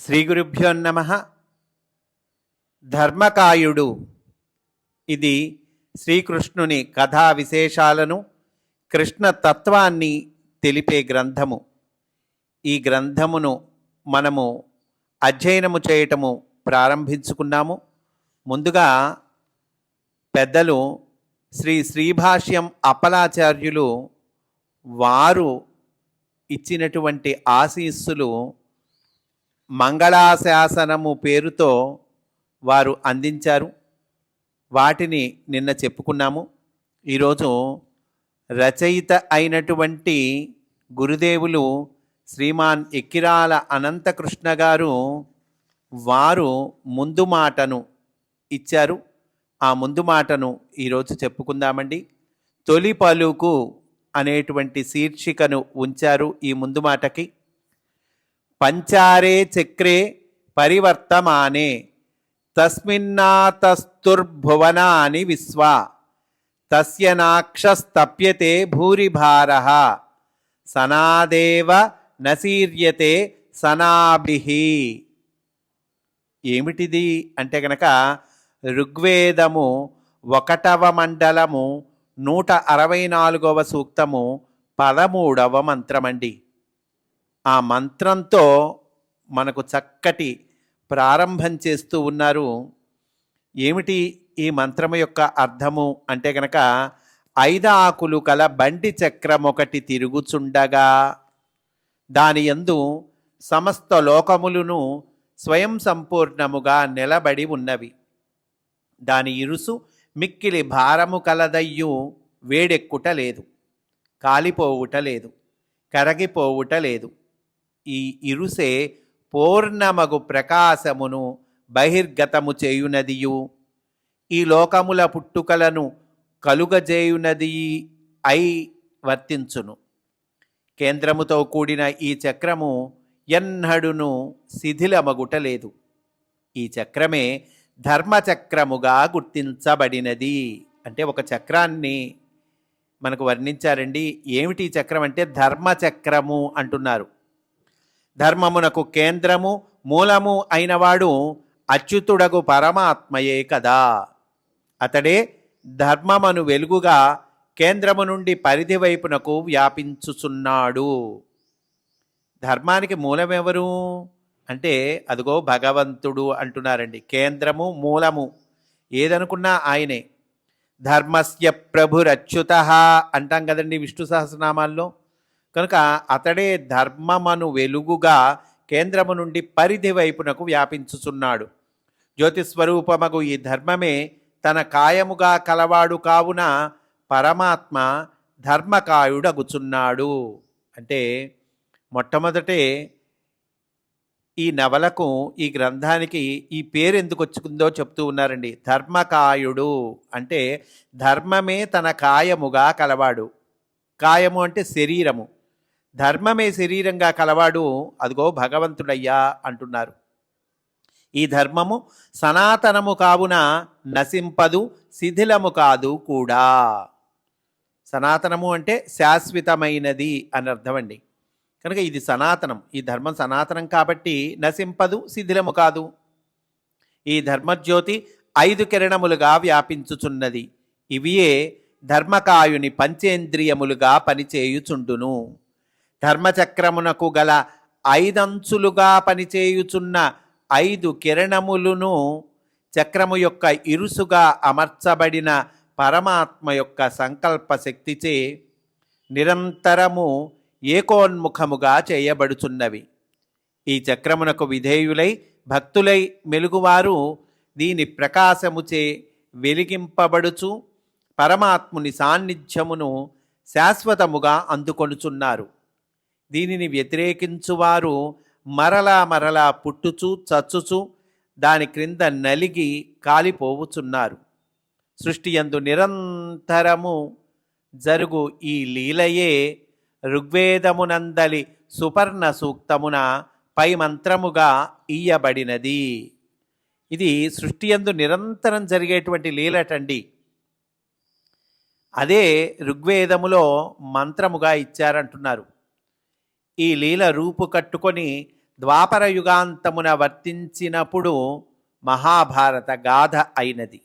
శ్రీ గురుభ్యో నమ. ధర్మకాయుడు. ఇది శ్రీకృష్ణుని కథా విశేషాలను కృష్ణ తత్వాన్ని తెలిపే గ్రంథము. ఈ గ్రంథమును మనము అధ్యయనము చేయటము ప్రారంభించుకున్నాము. ముందుగా పెద్దలు శ్రీ శ్రీభాష్యం అపలాచార్యులు వారు ఇచ్చినటువంటి ఆశీస్సులు మంగళాశాసనము పేరుతో వారు అందించారు. వాటిని నిన్న చెప్పుకున్నాము. ఈరోజు రచయిత అయినటువంటి గురుదేవులు శ్రీమాన్ ఎక్కిరాల అనంతకృష్ణ గారు వారు ముందు మాటను ఇచ్చారు. ఆ ముందు మాటను ఈరోజు చెప్పుకుందామండి. తొలి పలుకు అనేటువంటి శీర్షికను ఉంచారు ఈ ముందు మాటకి. పంచారే చక్రే పరివర్తమానే తస్మిన్నాతస్తుర్భువనాని విశ్వ తస్య నాక్షస్తప్యతే భూరిభార సనాదేవ నశీర్యతే సనాభి. ఏమిటిది అంటే గనక ఋగ్వేదము ఒకటవ మండలము నూట అరవై నాలుగవ సూక్తము పదమూడవ మంత్రమండి. ఆ మంత్రంతో మనకు చక్కటి ప్రారంభం చేస్తూ ఉన్నారు. ఏమిటి ఈ మంత్రము యొక్క అర్థము అంటే గనక ఐదు ఆకులు కల బండి చక్రం ఒకటి తిరుగుచుండగా దాని యందు సమస్త లోకములను స్వయం సంపూర్ణముగా నిలబడి ఉన్నవి. దాని ఇరుసు మిక్కిలి భారము కలదయ్యు వేడెక్కుట లేదు. కాలిపోవుట లేదు. కరగిపోవుట లేదు. ఈ ఇరుసే పూర్ణమగు ప్రకాశమును బహిర్గతము చేయునదియు. ఈ లోకముల పుట్టుకలను కలుగజేయునది అయి వర్తించును. కేంద్రముతో కూడిన ఈ చక్రము ఎన్నడును శిథిలమగుటలేదు. ఈ చక్రమే ధర్మచక్రముగా గుర్తించబడినది. అంటే ఒక చక్రాన్ని మనకు వర్ణించారండి. ఏమిటి చక్రం అంటే ధర్మచక్రము అంటున్నారు. ధర్మమునకు కేంద్రము మూలము అయినవాడు అచ్యుతుడగు పరమాత్మయే కదా. అతడే ధర్మమను వెలుగుగా కేంద్రము నుండి పరిధి వైపునకు వ్యాపించుచున్నాడు. ధర్మానికి మూలమెవరు? అంటే అదిగో భగవంతుడు అంటున్నారండి. కేంద్రము మూలము. ఏదనుకున్నా ఆయనే. ధర్మస్య ప్రభురచ్యుత అంటాం కదండి విష్ణు సహస్రనామాల్లో. కనుక అతడే ధర్మమను వెలుగుగా కేంద్రము నుండి పరిధి వైపునకు వ్యాపించుచున్నాడు. జ్యోతిస్వరూపమగు ఈ ధర్మమే తన కాయముగా కలవాడు కావున పరమాత్మ ధర్మకాయుడగుచున్నాడు. అంటే మొట్టమొదటే ఈ నవలకు ఈ గ్రంథానికి ఈ పేరు ఎందుకు వచ్చుకుందో చెప్తూ ఉన్నారండి. ధర్మకాయుడు అంటే ధర్మమే తన కాయముగా కలవాడు. కాయము అంటే శరీరము. ధర్మమే శరీరంగా కలవాడు అదిగో భగవంతుడయ్యా అంటున్నారు. ఈ ధర్మము సనాతనము కావున నశింపదు శిథిలము కాదు కూడా. సనాతనము అంటే శాశ్వతమైనది అని అర్థం అండి కనుక ఇది సనాతనం ఈ ధర్మం సనాతనం కాబట్టి నశింపదు శిథిలము కాదు. ఈ ధర్మజ్యోతి ఐదు కిరణములుగా వ్యాపించుచున్నది. ఇవియే ధర్మకాయుని పంచేంద్రియములుగా పనిచేయుచుండును. ధర్మచక్రమునకు గల ఐదంచులుగా పనిచేయుచున్న ఐదు కిరణములను చక్రము యొక్క ఇరుసుగా అమర్చబడిన పరమాత్మ యొక్క సంకల్ప శక్తిచే నిరంతరము ఏకోన్ముఖముగా చేయబడుచున్నవి. ఈ చక్రమునకు విధేయులై భక్తులై మెలుగువారు దీని ప్రకాశముచే వెలిగింపబడుచు పరమాత్ముని సాన్నిధ్యమును శాశ్వతముగా అందుకొనుచున్నారు. దీనిని వ్యతిరేకించువారు మరలా మరలా పుట్టుచు చచ్చుచు దాని క్రింద నలిగి కాలిపోవుచున్నారు. సృష్టి యందు నిరంతరము జరుగు ఈ లీలయే ఋగ్వేదమునందలి సుపర్ణ సూక్తమున పై మంత్రముగా ఇయ్యబడినది. ఇది సృష్టి యందు నిరంతరం జరిగేటువంటి లీలటండి. అదే ఋగ్వేదములో మంత్రముగా ఇచ్చారంటున్నారు. ఈ లీల రూపు కట్టుకొని ద్వాపర యుగాంతమున వర్తించినప్పుడు మహాభారత గాథ అయినది.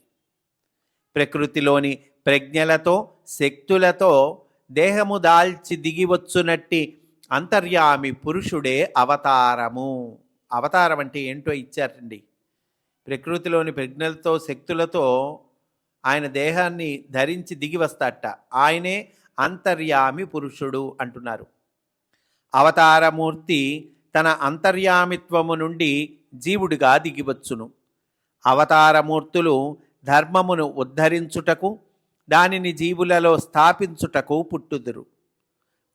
ప్రకృతిలోని ప్రజ్ఞలతో శక్తులతో దేహము దాల్చి దిగివచ్చునట్టి అంతర్యామి పురుషుడే అవతారము. అవతారం అంటే ఏంటో ఇచ్చారండి. ప్రకృతిలోని ప్రజ్ఞలతో శక్తులతో ఆయన దేహాన్ని ధరించి దిగి వస్తాట ఆయనే అంతర్యామి పురుషుడు అంటున్నారు. అవతారమూర్తి తన అంతర్యామిత్వము నుండి జీవుడిగా దిగివచ్చును. అవతారమూర్తులు ధర్మమును ఉద్ధరించుటకు దానిని జీవులలో స్థాపించుటకు పుట్టుదురు.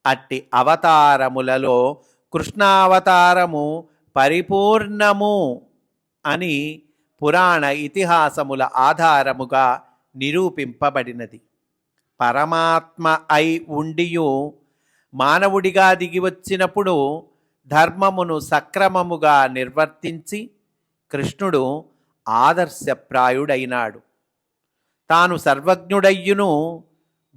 అట్టి అవతారములలో కృష్ణావతారము పరిపూర్ణము అని పురాణ ఇతిహాసముల ఆధారముగా నిరూపింపబడినది. పరమాత్మ అయి ఉండియు మానవుడిగా దిగివచ్చినప్పుడు ధర్మమును సక్రమముగా నిర్వర్తించి కృష్ణుడు ఆదర్శప్రాయుడైనాడు. తాను సర్వజ్ఞుడయ్యును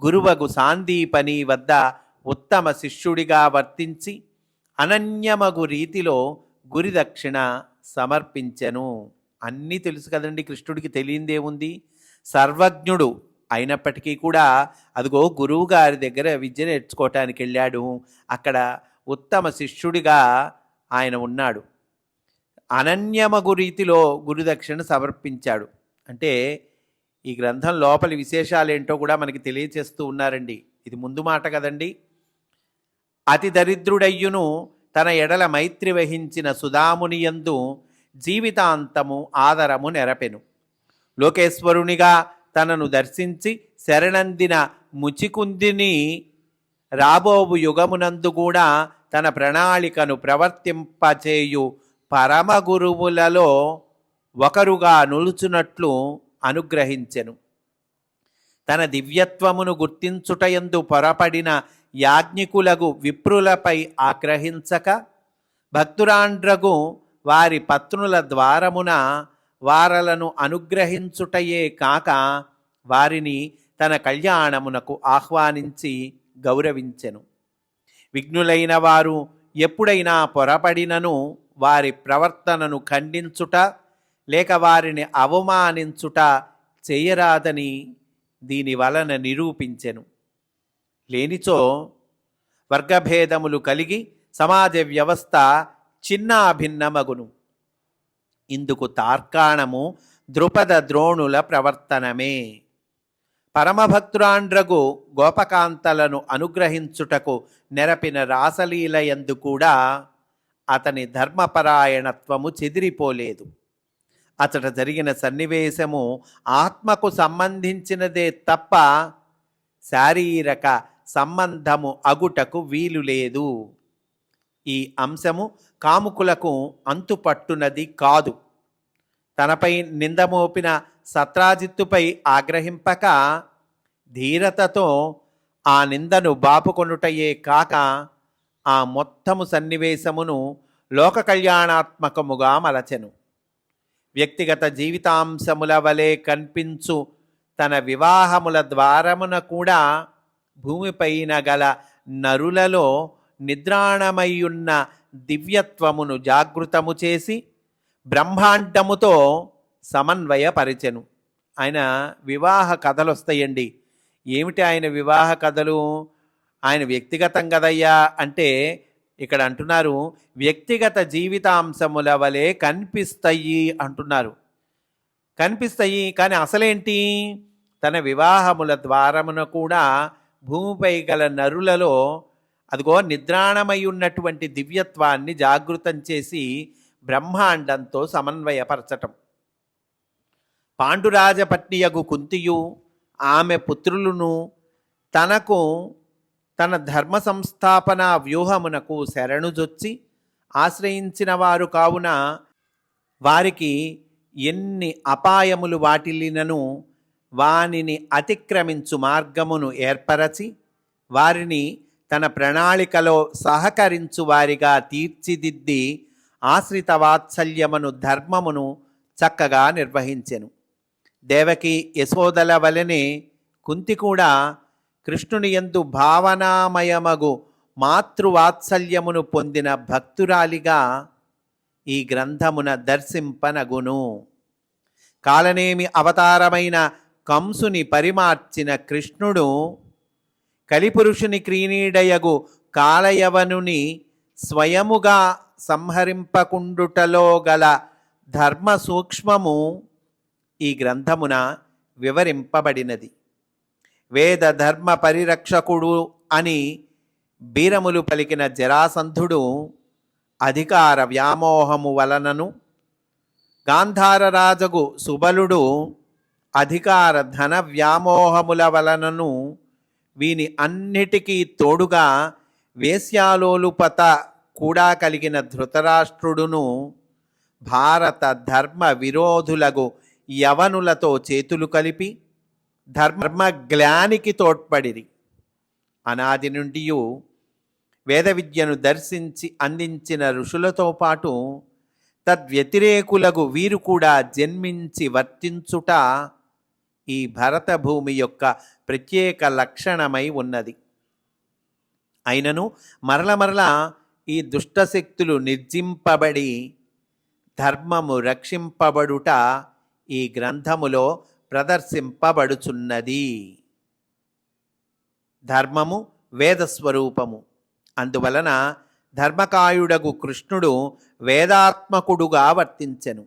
గురువగు సాందీపని వద్ద ఉత్తమ శిష్యుడిగా వర్తించి అనన్యమగు రీతిలో గురిదక్షిణ సమర్పించెను. అన్నీ తెలుసు కదండి కృష్ణుడికి తెలియందేముంది? సర్వజ్ఞుడు అయినప్పటికీ కూడా అదిగో గురువు గారి దగ్గర విద్య నేర్చుకోవటానికి వెళ్ళాడు. అక్కడ ఉత్తమ శిష్యుడిగా ఆయన ఉన్నాడు. అనన్యమగు రీతిలో గురుదక్షిణ సమర్పించాడు. అంటే ఈ గ్రంథం లోపలి విశేషాలు ఏంటో కూడా మనకి తెలియచేస్తూ ఉన్నారండి. ఇది ముందు మాట కదండి. అతి దరిద్రుడయ్యును తన ఎడల మైత్రి వహించిన సుధామునియందు జీవితాంతము ఆదరము నెరపెను. లోకేశ్వరునిగా తనను దర్శించి శరణందిన ముచికుందిని రాబోవు యుగమునందు కూడా తన ప్రణాళికను ప్రవర్తింపచేయు పరమ గురువులలో ఒకరుగా నులుచునట్లు అనుగ్రహించెను. తన దివ్యత్వమును గుర్తించుటయందు పొరపడిన యాజ్ఞికులకు విప్రులపై ఆగ్రహించక భక్తురాండ్రగు వారి పత్నుల ద్వారమున వారలను అనుగ్రహించుటయే కాక వారిని తన కళ్యాణమునకు ఆహ్వానించి గౌరవించెను. విఘ్నులైన వారు ఎప్పుడైనా పొరపడినను వారి ప్రవర్తనను ఖండించుట లేక వారిని అవమానించుట చేయరాదని దీని వలన నిరూపించెను. లేనిచో వర్గభేదములు కలిగి సమాజ వ్యవస్థ చిన్నాభిన్నమగును. ఇందుకు తార్కాణము ద్రుపద ద్రోణుల ప్రవర్తనమే. పరమభక్తురాండ్రగు గోపకాంతలను అనుగ్రహించుటకు నెరపిన రాసలీలయందు కూడా అతని ధర్మపరాయణత్వము చెదిరిపోలేదు. అతడు జరిగిన సన్నివేశము ఆత్మకు సంబంధించినదే తప్ప శారీరక సంబంధము అగుటకు వీలు లేదు ఈ అంశము కాముకులకు అంతుపట్టునది కాదు. తనపై నింద మోపిన సత్రాజిత్తుపై ఆగ్రహింపక ధీరతతో ఆ నిందను బాపుకొనుటయే కాక ఆ మొత్తము సన్నివేశమును లోక కళ్యాణాత్మకముగా మలచెను. వ్యక్తిగత జీవితాంశముల వలె కనిపించు తన వివాహముల ద్వారమున కూడా భూమిపైన గల నరులలో నిద్రాణమయ్యున్న దివ్యత్వమును జాగృతము చేసి బ్రహ్మాండముతో సమన్వయపరిచెను. ఆయన వివాహ కథలు వస్తాయండి ఏమిటి ఆయన వివాహ కథలు? ఆయన వ్యక్తిగతం కదయ్యా? అంటే ఇక్కడ అంటున్నారు వ్యక్తిగత జీవితాంశముల వలె కనిపిస్తాయి అంటున్నారు. కనిపిస్తాయి కానీ అసలేంటి? తన వివాహముల ద్వారమున కూడా భూమిపై గల నరులలో అదిగో నిద్రాణమై ఉన్నటువంటి దివ్యత్వాన్ని జాగృతం చేసి బ్రహ్మాండంతో సమన్వయపరచటం. పాండురాజపత్నియగు కుంతియు ఆమె పుత్రులను తనకు తన ధర్మ సంస్థాపన వ్యూహమునకు శరణుజొచ్చి ఆశ్రయించిన వారు కావున వారికి ఎన్ని అపాయములు వాటిల్లినను వానిని అతిక్రమించు మార్గమును ఏర్పరచి వారిని తన ప్రణాళికలో సహకరించు వారిగా తీర్చిదిద్ది ఆశ్రిత వాత్సల్యమును ధర్మమును చక్కగా నిర్వహించెను. దేవకి యశోదల వలనే కుంతి కూడా కృష్ణుని ఎందు భావనామయమగు మాతృవాత్సల్యమును పొందిన భక్తురాలిగా ఈ గ్రంథమున దర్శింపనగును. కాలనేమి అవతారమైన కంసుని పరిమార్చిన కృష్ణుడు కలిపురుషుని క్రీనీడయగు కాలయవనుని స్వయముగా సంహరింపకుండుటలో గల ధర్మ సూక్ష్మము ఈ గ్రంథమున వివరింపబడినది. వేద ధర్మ పరిరక్షకుడు అని బీరములు పలికిన జరాసంధుడు అధికార వ్యామోహము వలనను గాంధార రాజగు సుబలుడు అధికార ధన వ్యామోహముల వలనను వీని అన్నిటికీ తోడుగా వేశ్యాలోలుపత కూడా కలిగిన ధృతరాష్ట్రుడును భారత ధర్మ విరోధులగు యవనులతో చేతులు కలిపి ధర్మ గ్లానికి తోడ్పడిరి. అనాది నుండి వేద విద్యను దర్శించి అందించిన ఋషులతో పాటు తద్వ్యతిరేకులకు వీరు కూడా జన్మించి వర్తించుట ఈ భరత భూమి యొక్క ప్రత్యేక లక్షణమై ఉన్నది. అయినను మరల మరల ఈ దుష్టశక్తులు నిర్జింపబడి ధర్మము రక్షింపబడుట ఈ గ్రంథములో ప్రదర్శింపబడుచున్నది. ధర్మము వేదస్వరూపము. అందువలన ధర్మకాయుడగు కృష్ణుడు వేదాత్మకుడుగా వర్తించెను.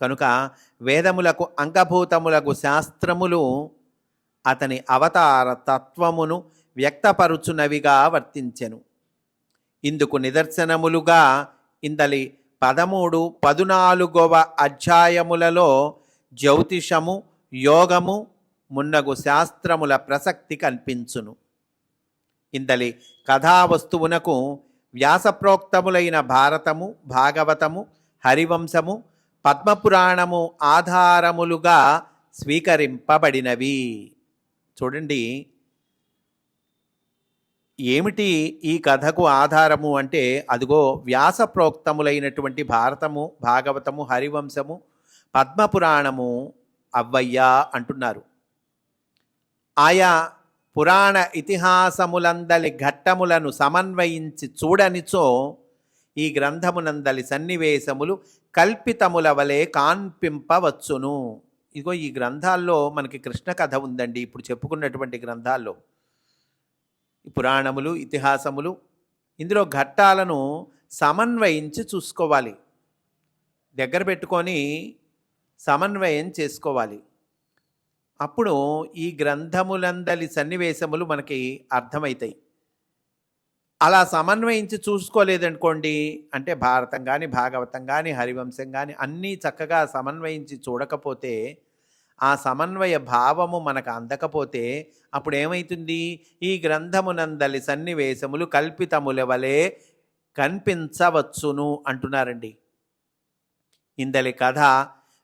కనుక వేదములకు అంగభూతములకు శాస్త్రములు అతని అవతార తత్వమును వ్యక్తపరుచునవిగా వర్తించెను. ఇందుకు నిదర్శనములుగా ఇందలి పదమూడు పదునాలుగవ అధ్యాయములలో జ్యోతిషము యోగము మున్నగు శాస్త్రముల ప్రసక్తి కల్పించును. ఇందలి కథావస్తువునకు వ్యాసప్రోక్తములైన భారతము భాగవతము హరివంశము పద్మపురాణము ఆధారములుగా స్వీకరింపబడినవి. చూడండి ఏమిటి ఈ కథకు ఆధారము అంటే అదిగో వ్యాస ప్రోక్తములైనటువంటి భారతము భాగవతము హరివంశము పద్మపురాణము అవ్వయ్యా అంటున్నారు. ఆయా పురాణ ఇతిహాసములందలి ఘట్టములను సమన్వయించి చూడనిచో ఈ గ్రంథమునందలి సన్నివేశములు కల్పితముల వలె కాన్పింపవచ్చును. ఇదిగో ఈ గ్రంథాల్లో మనకి కృష్ణ కథ ఉందండి ఇప్పుడు చెప్పుకున్నటువంటి గ్రంథాల్లో. పురాణములు ఇతిహాసములు ఇందులో ఘట్టాలను సమన్వయించి చూసుకోవాలి. దగ్గర పెట్టుకొని సమన్వయం చేసుకోవాలి. అప్పుడు ఈ గ్రంథములందలి సన్నివేశములు మనకి అర్థమవుతాయి అలా సమన్వయించి చూసుకోలేదనుకోండి అంటే భారతం కానీ భాగవతం కానీ హరివంశం కానీ అన్నీ చక్కగా సమన్వయించి చూడకపోతే ఆ సమన్వయ భావము మనకు అందకపోతే అప్పుడు ఏమవుతుంది ఈ గ్రంథమునందలి సన్నివేశములు కల్పితముల వలె కనిపించవచ్చును అంటున్నారండి. ఇందలి కథ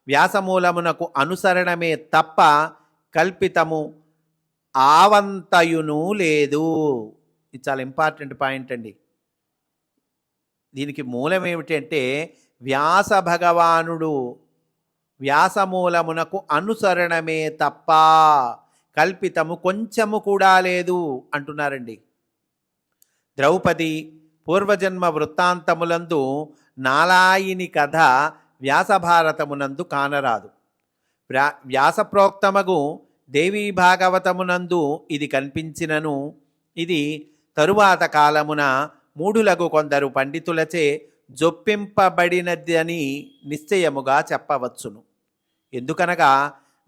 వ్యాసమూలమునకు అనుసరణమే తప్ప కల్పితము ఆవంతయును లేదు. ఇది చాలా ఇంపార్టెంట్ పాయింట్ అండి. దీనికి మూలం ఏమిటంటే వ్యాస భగవానుడు వ్యాసమూలమునకు అనుసరణమే తప్ప కల్పితము కొంచెము కూడా లేదు అంటున్నారండి. ద్రౌపది పూర్వజన్మ వృత్తాంతములందు నాలాయిని కథ వ్యాసభారతమునందు కానరాదు. వ్రా వ్యాసప్రోక్తమగు దేవీ భాగవతమునందు ఇది కనిపించినను. ఇది తరువాత కాలమున మూఢులకు కొందరు పండితులచే జొప్పింపబడినదని నిశ్చయముగా చెప్పవచ్చును. ఎందుకనగా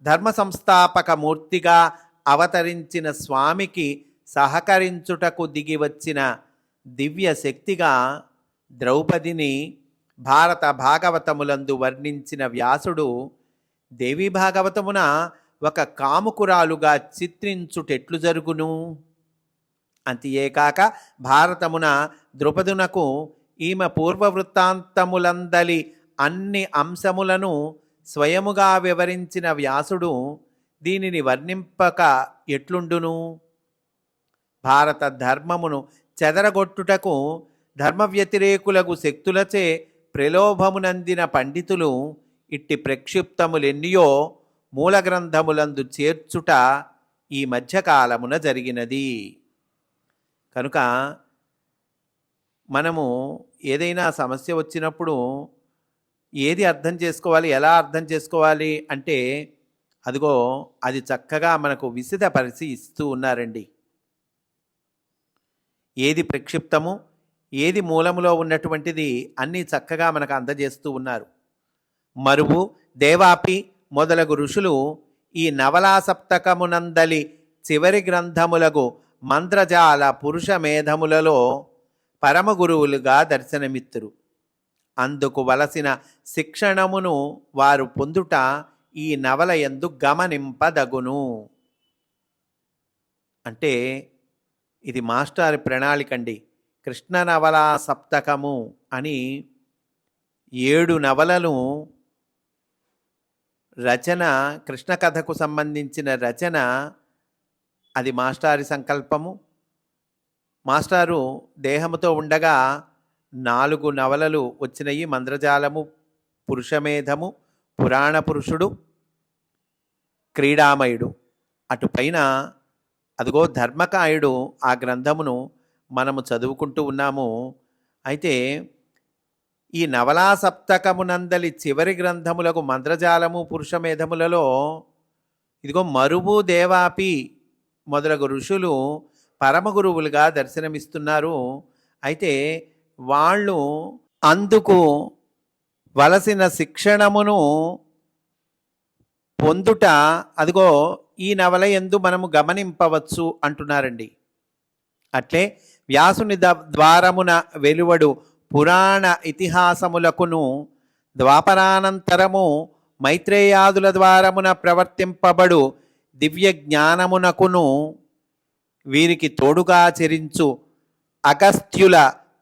ధర్మ సంస్థాపక మూర్తిగా అవతరించిన స్వామికి సహకరించుటకు దిగి వచ్చిన దివ్య శక్తిగా ద్రౌపదిని భారత భాగవతములందు వర్ణించిన వ్యాసుడు దేవీ భాగవతమున ఒక కాముకురాలుగా చిత్రించుటెట్లు జరుగును. అంతేకాక భారతమున ద్రుపదునకు ఈమె పూర్వ వృత్తాంతములందలి అన్ని అంశములను స్వయముగా వివరించిన వ్యాసుడు దీనిని వర్ణింపక ఎట్లుండును? భారత ధర్మమును చెదరగొట్టుటకు ధర్మ వ్యతిరేకులకు శక్తులచే ప్రలోభమునందిన పండితులు ఇట్టి ప్రక్షిప్తములెన్నియో మూల గ్రంథములందు చేర్చుట ఈ మధ్యకాలమున జరిగినది. కనుక మనము ఏదైనా సమస్య వచ్చినప్పుడు ఏది అర్థం చేసుకోవాలి ఎలా అర్థం చేసుకోవాలి అంటే అదిగో అది చక్కగా మనకు విసిదపరిచి ఇస్తూ ఉన్నారండి. ఏది ప్రక్షిప్తము ఏది మూలములో ఉన్నటువంటిది అన్నీ చక్కగా మనకు అందజేస్తూ ఉన్నారు. మరువు దేవాపి మొదలగు ఋషులు ఈ నవలాసప్తకమునందలి చివరి గ్రంథములకు మంత్రజాల పురుష మేధములలో పరమ గురువులుగా దర్శనమిత్తురు. అందుకు వలసిన శిక్షణమును వారు పొందుట ఈ నవల ఎందు గమనింపదగును. అంటే ఇది మాస్టారి ప్రణాళికండి. కృష్ణ నవలా సప్తకము అని ఏడు నవలను రచన కృష్ణ కథకు సంబంధించిన రచన అది మాస్టారి సంకల్పము. మాస్టారు దేహముతో ఉండగా నాలుగు నవలలు వచ్చినాయి. మంద్రజాలము పురుషమేధము పురాణ పురుషుడు క్రీడామయుడు. అటుపైన అదిగో ధర్మకాయుడు ఆ గ్రంథమును మనము చదువుకుంటూ ఉన్నాము. అయితే ఈ నవలా సప్తకమునందలి చివరి గ్రంథములకు మంత్రజాలము పురుషమేధములలో ఇదిగో మరువు దేవాపి మొదలగు ఋషులు పరమ గురువులుగా దర్శనమిస్తున్నారు. అయితే వాళ్ళు అందుకు వలసిన శిక్షణమును పొందుట అదిగో ఈ నవల ఎందు మనము గమనింపవచ్చు అంటున్నారండి. అట్లే వ్యాసుని ద ద్వారమున వెలువడు పురాణ ఇతిహాసములకును ద్వాపరానంతరము మైత్రేయాదుల ద్వారమున ప్రవర్తింపబడు దివ్య జ్ఞానమునకును వీరికి తోడుగా చెరించు అగస్త్యుల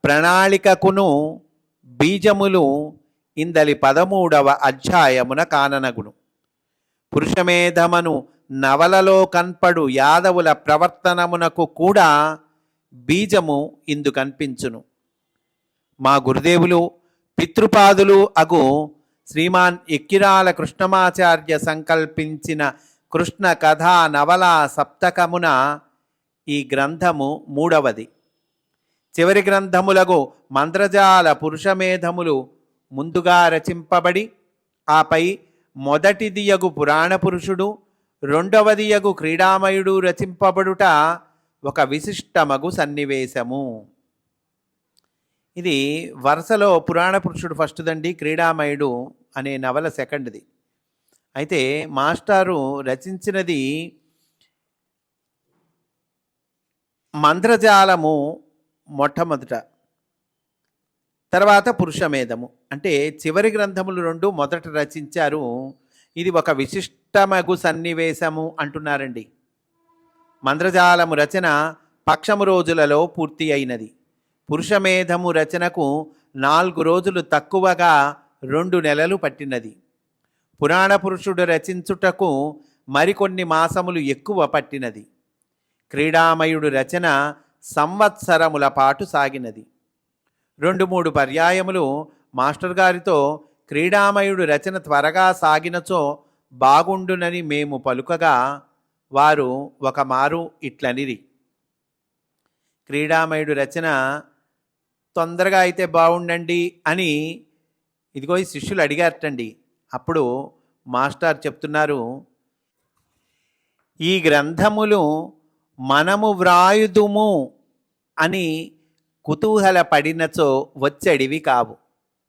ప్రణాళికకును బీజములు ఇందలి పదమూడవ అధ్యాయమున కాననగును. పురుషమేధమను నవలలో కన్పడు యాదవుల ప్రవర్తనమునకు కూడా బీజము ఇందు కనిపించును. మా గురుదేవులు పితృపాదులు అగు శ్రీమాన్ ఎక్కిరాల కృష్ణమాచార్య సంకల్పించిన కృష్ణ కథా నవలా సప్తకమున ఈ గ్రంథము మూడవది. చివరి గ్రంథములగు మంత్రజాల పురుషమేధములు ముందుగా రచింపబడి ఆపై మొదటిదియగు పురాణ పురుషుడు రెండవదియగు క్రీడామయుడు రచింపబడుట ఒక విశిష్టమగు సన్నివేశము. ఇది వరుసలో పురాణ పురుషుడు ఫస్ట్దండి క్రీడామయుడు అనే నవల సెకండ్ది. అయితే మాస్టారు రచించినది మంత్రజాలము మొట్టమొదట తర్వాత పురుషమేధము. అంటే చివరి గ్రంథములు రెండు మొదట రచించారు. ఇది ఒక విశిష్టమగు సన్నివేశము అంటున్నారండి. మంద్రజాలము రచన పక్షము రోజులలో పూర్తి అయినది. పురుషమేధము రచనకు నాలుగు రోజులు తక్కువగా రెండు నెలలు పట్టినది. పురాణ పురుషుడు రచించుటకు మరికొన్ని మాసములు ఎక్కువ పట్టినది. క్రీడామయుడు రచన సంవత్సరముల పాటు సాగినది. రెండు మూడు పర్యాయములు మాస్టర్ గారితో క్రీడామయుడు రచన త్వరగా సాగినచో బాగుండునని మేము పలుకగా వారు ఒక మారు ఇట్లనిరి. క్రీడామయుడు రచన తొందరగా అయితే బాగుండండి అని ఇదిగో ఈ శిష్యులు అడిగారటండి. అప్పుడు మాస్టర్ చెప్తున్నారు ఈ గ్రంథములు మనము వ్రాయుదుము అని కుతూహల పడినచో వచ్చడివి కావు.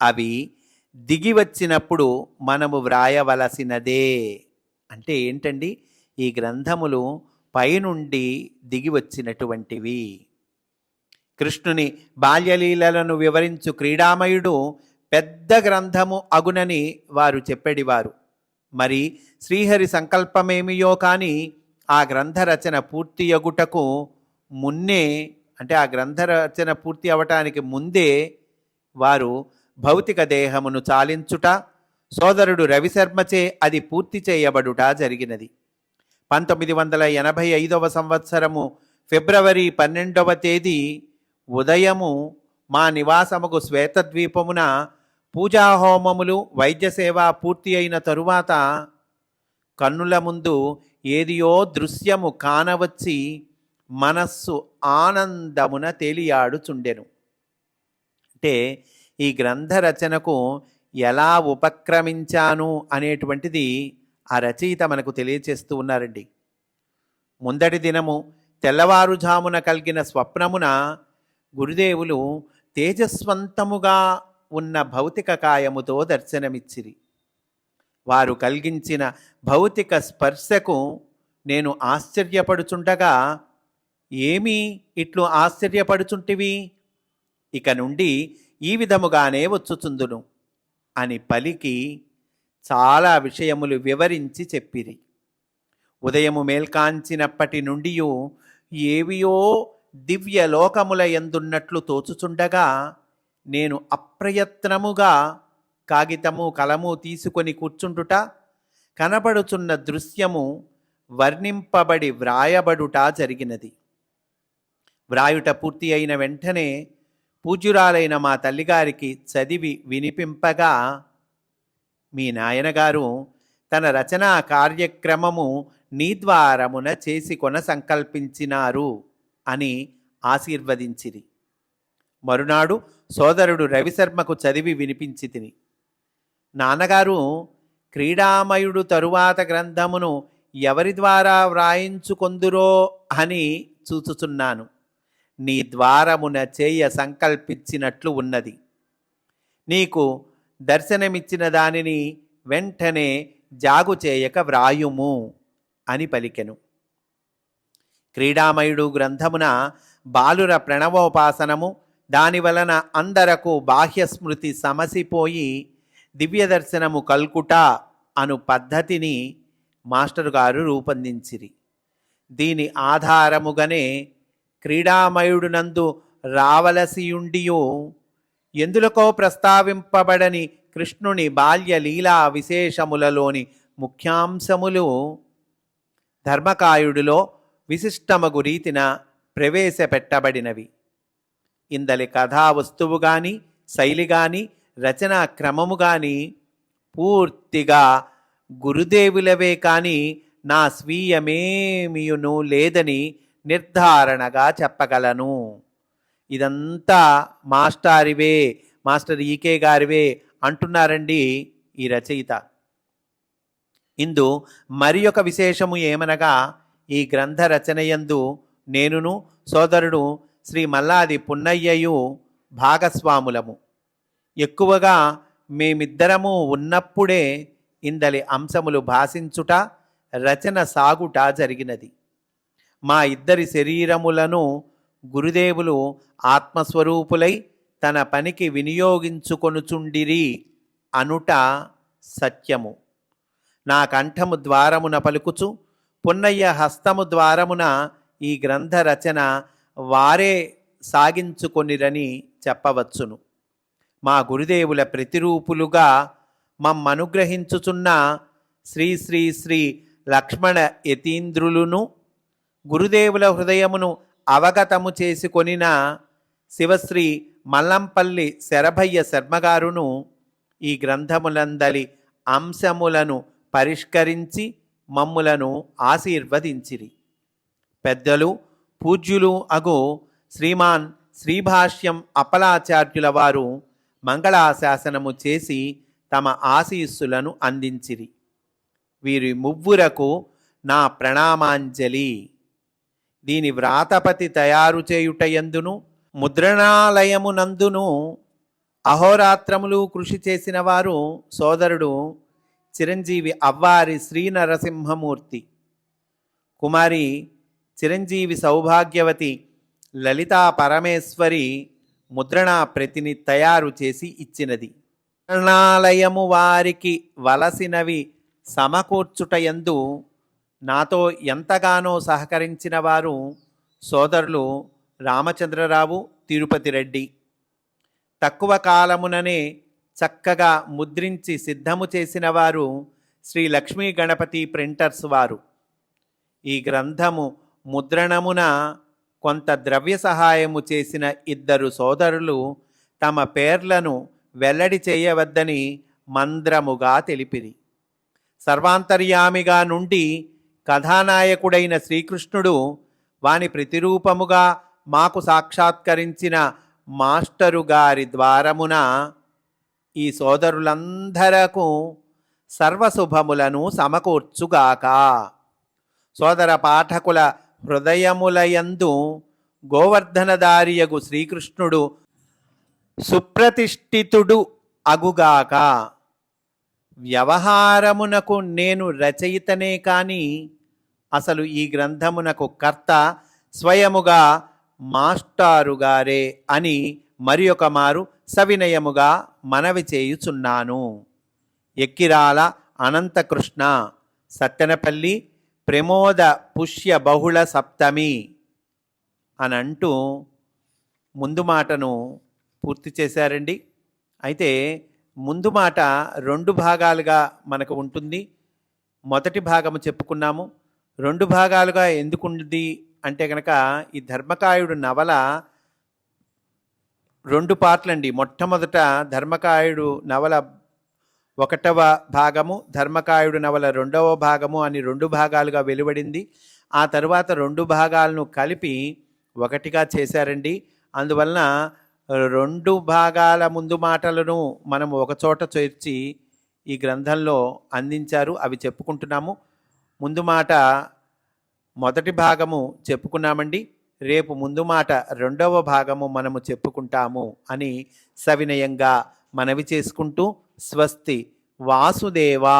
అవి దిగి వచ్చినప్పుడు మనము వ్రాయవలసినదే. అంటే ఏంటండి? ఈ గ్రంథములు పైనుండి దిగి వచ్చినటువంటివి. కృష్ణుని బాల్యలీలలను వివరించు క్రీడామయుడు పెద్ద గ్రంథము అగునని వారు చెప్పేడివారు. మరి శ్రీహరి సంకల్పమేమియో కానీ ఆ గ్రంథ రచన పూర్తి అగుటకు మున్నే అంటే ఆ గ్రంథ రచన పూర్తి అవటానికి ముందే వారు భౌతిక దేహమును చాలించుట సోదరుడు రవిశర్మచే అది పూర్తి చేయబడుట జరిగినది. పంతొమ్మిది వందల ఎనభై ఐదవ సంవత్సరము ఫిబ్రవరి పన్నెండవ తేదీ ఉదయము మా నివాసముకు శ్వేతద్వీపమున పూజాహోమములు వైద్య సేవ పూర్తి అయిన తరువాత కన్నుల ముందు ఏదియో దృశ్యము కానవచ్చి మనస్సు ఆనందమున తేలియాడుచుండెను. అంటే ఈ గ్రంథ రచనకు ఎలా ఉపక్రమించాను అనేటువంటిది ఆ రచయిత మనకు తెలియచేస్తూ ఉన్నారండి. ముందటి దినము తెల్లవారుజామున కలిగిన స్వప్నమున గురుదేవులు తేజస్వంతముగా ఉన్న భౌతిక కాయముతో దర్శనమిచ్చిరి. వారు కలిగించిన భౌతిక స్పర్శకు నేను ఆశ్చర్యపడుచుండగా ఏమి ఇట్లు ఆశ్చర్యపడుచుంటివి? ఇక నుండి ఈ విధముగానే వచ్చుచుందును అని పలికి చాలా విషయములు వివరించి చెప్పిరి. ఉదయము మేల్కాంచినప్పటి నుండి ఏవియో దివ్య లోకముల ఎందున్నట్లు తోచుచుండగా నేను అప్రయత్నముగా కాగితము కలము తీసుకొని కూర్చుండుట కనబడుచున్న దృశ్యము వర్ణింపబడి వ్రాయబడుట జరిగినది. వ్రాయుట పూర్తి అయిన వెంటనే పూజ్యురాలైన మా తల్లిగారికి చదివి వినిపింపగా మీ నాయనగారు తన రచనా కార్యక్రమము నీ ద్వారమున చేసి కొన సంకల్పించినారు అని ఆశీర్వదించిరి. మరునాడు సోదరుడు రవిశర్మకు చదివి వినిపించి తిని నాన్నగారు క్రీడామయుడు తరువాత గ్రంథమును ఎవరి ద్వారా వ్రాయించుకొందురో అని చూచుచున్నాను. నీ ద్వారమున చేయ సంకల్పించినట్లు ఉన్నది. నీకు దర్శనమిచ్చిన దానిని వెంటనే జాగు చేయక వ్రాయుము అని పలికెను. క్రీడామయుడు గ్రంథమున బాలుర ప్రణవోపాసనము దాని వలన అందరకు బాహ్యస్మృతి సమసిపోయి దివ్య దర్శనము కల్కుట అను పద్ధతిని మాస్టర్ గారు రూపొందించిరి. దీని ఆధారముగానే క్రీడామయుడునందు రావలసియుండియు ఎందులకో ప్రస్తావింపబడని కృష్ణుని బాల్య లీలా విశేషములలోని ముఖ్యాంశములు ధర్మకాయుడిలో విశిష్టమగు రీతిన ప్రవేశపెట్టబడినవి. ఇందలి కథా వస్తువు కానీ శైలి కానీ రచనా క్రమము కానీ పూర్తిగా గురుదేవులవే కానీ నా స్వీయమేమియును లేదని నిర్ధారణగా చెప్పగలను. ఇదంతా మాస్టారివే మాస్టర్ ఈకే గారివే అంటున్నారండి ఈ రచయిత. ఇందు మరి ఒక విశేషము ఏమనగా ఈ గ్రంథ రచనయందు నేనును సోదరుడు శ్రీ మల్లాది పున్నయ్యయు భాగస్వాములము. ఎక్కువగా మేమిద్దరము ఉన్నప్పుడే ఇందలి అంశములు భాషించుట రచన సాగుట జరిగినది. మా ఇద్దరి శరీరములను గురుదేవులు ఆత్మస్వరూపులై తన పనికి వినియోగించుకొనుచుండిరి అనుట సత్యము. నా కంఠము ద్వారమున పలుకుచు పున్నయ్య హస్తము ద్వారమున ఈ గ్రంథ రచన వారే సాగించుకొనిరని చెప్పవచ్చును. మా గురుదేవుల ప్రతిరూపులుగా మమ్మనుగ్రహించుచున్న శ్రీ శ్రీ శ్రీ లక్ష్మణ యతీంద్రులును గురుదేవుల హృదయమును అవగతము చేసుకొనిన శివశ్రీ మల్లంపల్లి శరభయ్య శర్మగారును ఈ గ్రంథములందలి అంశములను పరిష్కరించి మమ్ములను ఆశీర్వదించిరి. పెద్దలు పూజ్యులు అగు శ్రీమాన్ శ్రీభాష్యం అప్పలాచార్యుల వారు మంగళాశాసనము చేసి తమ ఆశీస్సులను అందించిరి. వీరి మువ్వురకు నా ప్రణామాంజలి. దీని వ్రాతపతి తయారు చేయుటయందును ముద్రణాలయమునందును అహోరాత్రములు కృషి చేసిన వారు సోదరుడు చిరంజీవి అవ్వారి శ్రీ నరసింహమూర్తి కుమారి చిరంజీవి సౌభాగ్యవతి లలితా పరమేశ్వరి ముద్రణా ప్రతిని తయారు చేసి ఇచ్చినది. ముద్రణాలయము వారికి వలసినవి సమకూర్చుటయందు నాతో ఎంతగానో సహకరించిన వారు సోదరులు రామచంద్రరావు తిరుపతి రెడ్డి. తక్కువ కాలముననే చక్కగా ముద్రించి సిద్ధము చేసిన వారు శ్రీ లక్ష్మీ గణపతి ప్రింటర్స్ వారు. ఈ గ్రంథము ముద్రణమున కొంత ద్రవ్య సహాయము చేసిన ఇద్దరు సోదరులు తమ పేర్లను వెల్లడి చేయవద్దని మంద్రముగా తెలిపిరి. సర్వాంతర్యామిగా నుండి కథానాయకుడైన శ్రీకృష్ణుడు వాని ప్రతిరూపముగా మాకు సాక్షాత్కరించిన మాస్టరు గారి ద్వారమున ఈ సోదరులందరకు సర్వశుభములను సమకూర్చుగాక. సోదర పాఠకుల హృదయములయందు గోవర్ధనదారియగు శ్రీకృష్ణుడు సుప్రతిష్ఠితుడు అగుగాక. వ్యవహారమునకు నేను రచయితనే కాని అసలు ఈ గ్రంథమునకు కర్త స్వయముగా మాస్టారుగారే అని మరి ఒక మారు సవినయముగా మనవి చేయుచున్నాను. ఎక్కిరాల అనంతకృష్ణ సత్తెనపల్లి ప్రమోద పుష్య బహుళ సప్తమి అని అంటూ ముందు మాటను పూర్తి చేశారండి. అయితే ముందు మాట రెండు భాగాలుగా మనకు ఉంటుంది. మొదటి భాగము చెప్పుకున్నాము. రెండు భాగాలుగా ఎందుకు ఉంది అంటే కనుక ఈ ధర్మకాయుడు నవల రెండు పార్ట్లండి. మొట్టమొదట ధర్మకాయుడు నవల ఒకటవ భాగము ధర్మకాయుడు నవల రెండవ భాగము అని రెండు భాగాలుగా వెలువడింది. ఆ తరువాత రెండు భాగాలను కలిపి ఒకటిగా చేశారండి. అందువలన రెండు భాగాల ముందు మాటలను మనం ఒకచోట చేర్చి ఈ గ్రంథంలో అందించారు అవి చెప్పుకుంటున్నాము. ముందు మాట మొదటి భాగము చెప్పుకున్నామండి. రేపు ముందు మాట రెండవ భాగము మనము చెప్పుకుంటాము అని సవినయంగా మనవి చేసుకుంటూ స్వస్తి వాసుదేవా